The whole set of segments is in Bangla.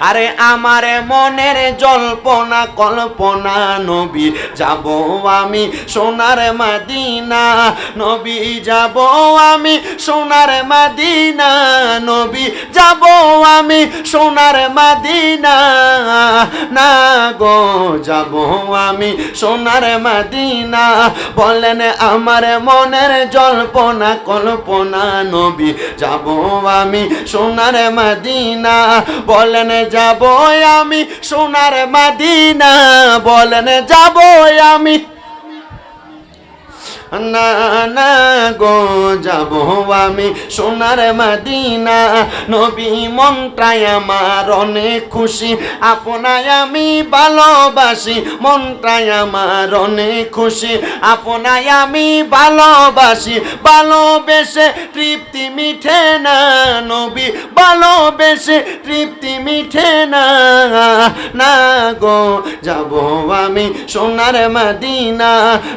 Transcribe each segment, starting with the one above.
আরে আমার মনের জল্পনা, কল্পনা নবী, যাব আমি সোনার মাদিনা। নবী, যাব আমি সোনার মাদিনা। নবী, যাব আমি সোনার মাদিনা। না গো, যাব আমি সোনার মাদিনা। বলেন আমার মনের জল্পনা, কল্পনা নবী, যাব আমি সোনার মাদিনা। বলেন যাব আমি সোনার মাদিনা। বলেন যাব আমি না না গো, যাব আমি সোনার মাদিনা। নবী মনটাই আমার অনেক খুশি, আপনায় আমি ভালোবাসি। মনটাই আমার অনেক খুশি, আপনায় আমি ভালোবাসি। ভালোবেসে তৃপ্তি মিঠে না, নবী, ভালোবেসে তৃপ্তি মিঠে না। না গো, যাব আমি সোনার মাদিনা।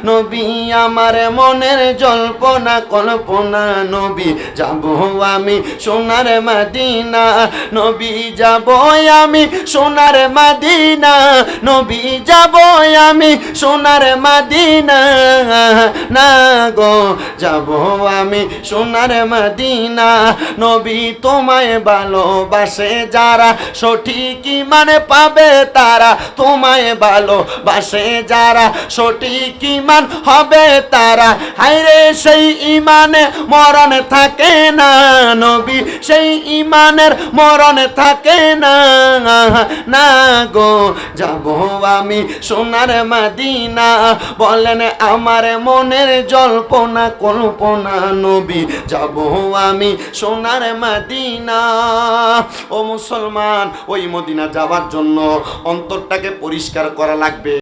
নবী আমার মনের জল্পনা, কল্পনা নবী, যাব আমি সোনার মাদিনা, নবী যাব আমি সোনার মাদিনা, নবী যাব আমি সোনার মাদিনা, না গো, যাব আমি সোনার মাদিনা, নবী তোমায় ভালোবাসে যারা, সঠিক মানে পাবে তারা, তোমায় ভালোবাসে যারা, সঠিক ইমান হবে তারা। হাইরে সেই ইমানে মরণ থাকে না নবী, সেই ইমানের মরণ থাকে না। না গো, যাব আমি সোনার মাদিনা, বলেন আমার মনের জল্পনা, কল্পনা নবী, যাব আমি সোনার মাদিনা। ও মুসলমান, ওই মদিনা যাওয়ার জন্য অন্তরটাকে পরিষ্কার করা লাগবে।